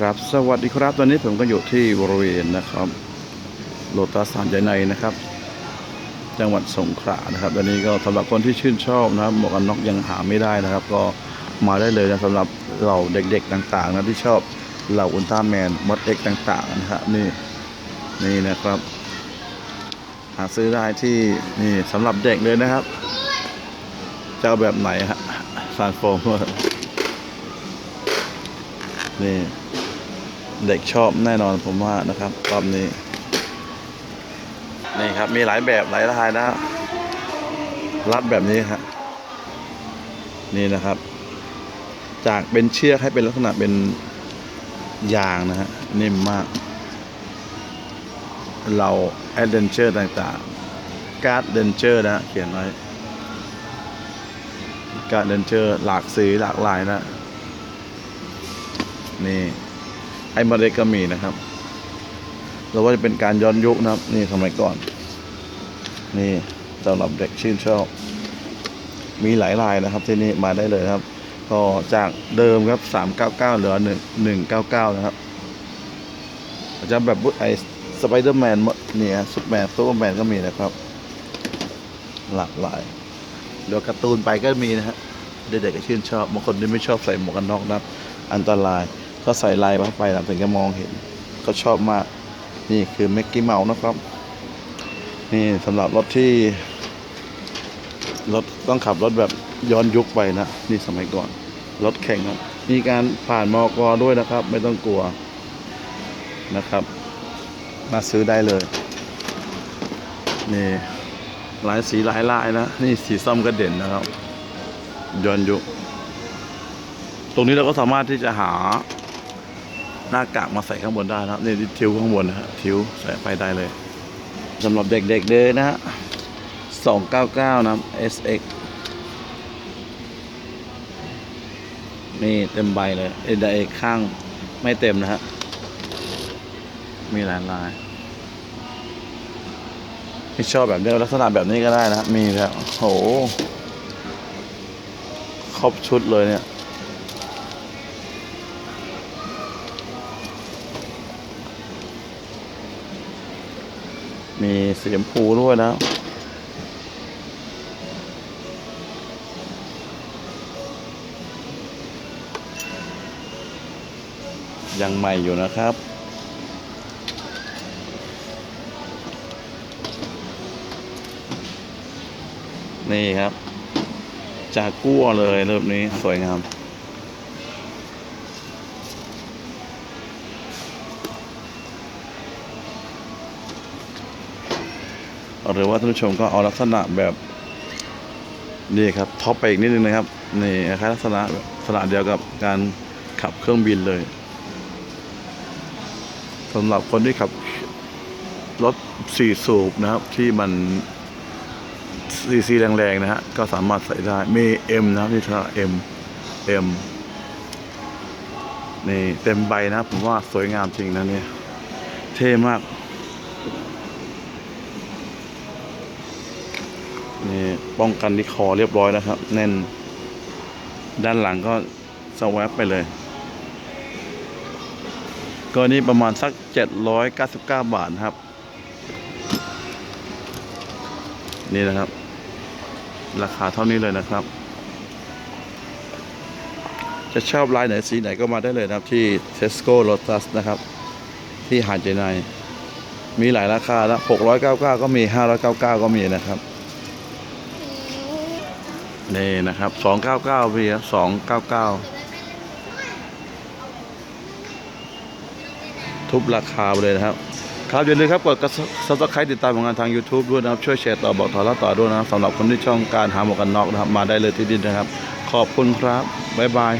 ครับ สวัสดีครับ ตอนนี้ผมก็อยู่ที่บริเวณนะครับโลตัสสามใจในนะครับ จังหวัดสงขลานะครับตอนนี้ก็สำหรับคนที่ชื่นชอบนะครับหมวกกันน็อกยังหาไม่ได้นะครับ ก็มาได้เลยนะสำหรับเราเด็กๆต่างๆนะที่ชอบเหล่าอุลตร้าแมนมดเอ็กต่างๆนะครับนี่นี่นะครับ หาซื้อได้ที่นี่สำหรับเด็กเลยนะครับจะเอาแบบไหนฮะซานโฟมนี่ เด็กชอบแน่นอนผมว่านะครับรอบนี้ นี่ครับมีหลายแบบหลายลายนะรัดแบบนี้ครับนี่นะครับ จากเป็นเชือกให้เป็นลักษณะเป็นยางนะฮะนิ่มมาก เราแอดเดนเจอร์ต่างๆ การ์ดเดนเจอร์นะเขียนไว้การ์ดเดนเจอร์หลากสีหลากลายนะ นี่ ไอ้มาเด็กก็มีนะครับเราว่าจะเป็นการย้อนยุคนะครับ นี่สมัยก่อน นี่สำหรับเด็กชื่นชอบ มีหลายลายนะครับ ที่นี่มาได้เลยครับ ก็จากเดิมครับ 399 เหลือ 1 199 นะครับจะแบบไอสไปเดอร์แมนเนี่ยซุปแมนซูเปอร์แมนก็มีนะครับ หลากหลายเดี๋ยวการ์ตูนไปก็มีนะฮะเด็กๆก็ชื่นชอบบางคนที่ไม่ชอบใส่หมวกกันน็อกนะครับอันตราย ก็ใส่ลายเข้าไปนะถึงจะมองเห็นก็ชอบมาก นี่คือเม็กกี้เมาส์นะครับ นี่สำหรับรถที่รถต้องขับรถแบบย้อนยุคไปนะ นี่สมัยก่อน รถแข่งครับ มีการผ่านมอกอด้วยนะครับ ไม่ต้องกลัวนะครับ มาซื้อได้เลย นี่หลายสีหลายลายนะ นี่สีส้มก็เด่นนะครับ ย้อนยุค ตรงนี้เราก็สามารถที่จะหา หน้ากากมาใส่ข้างบนได้นะครับนี่ทิวข้างบนนะฮะทิวใส่ไปได้เลยสำหรับเด็กๆเลยนะฮะ299 นะ SX นี่เต็มใบเลยเอ็นเอกข้างไม่เต็มนะฮะ มีหลายลายที่ชอบแบบนี้ลักษณะแบบนี้ก็ได้นะมีแล้โห ครบชุดเลยเนี่ย มีเสีชมพูด้วยนะยังใหม่อยู่นะครับ นี่ครับจากกั้วเลยรูปนี้สวยงาม หรือว่าท่านผู้ชมก็เอาลักษณะแบบนี่ครับท็อปไปอีกนิดนึงนะครับนี่คลักษณะลักษณะเดียวกับการขับเครื่องบินเลยสำหรับคนที่ขับรถสี่สูบนะครับ ที่มันซีซีแรงๆนะฮะก็สามารถใส่ได้มีเอ็มนะครับนี่คือเอ็มเอ็มนี่เต็มใบนะครับผมว่าสวยงามจริงนะเนี่ย เท่มาก นี่ป้องกันที่คอเรียบร้อยนะครับ แน่น ด้านหลังก็สวปไปเลย ก็นี่ประมาณสัก 799 บาทครับ นี่นะครับ ราคาเท่านี้เลยนะครับ จะชอบลายไหนสีไหนก็มาได้เลยนะครับ ที่ Tesco Lotus นะครับ ที่หาดเจไนมีหลายราคาแล้ว699 ก็มี 599 ก็มีนะครับ นี่นะครับสองเก้าเก้าพี่สองเก้าเก้าทุบราคาไปเลยนะครับ ครับอย่าลืมครับกดซับสไครต์ติดตามผลงานทาง YouTube ด้วยนะครับ ช่วยแชร์ต่อบอกต่อแล้วต่อด้วยนะครับสำหรับคนที่ช่องการหาหมวกกันน็อกนะครับ มาได้เลยที่ดินนะครับ ขอบคุณครับ บ๊ายบาย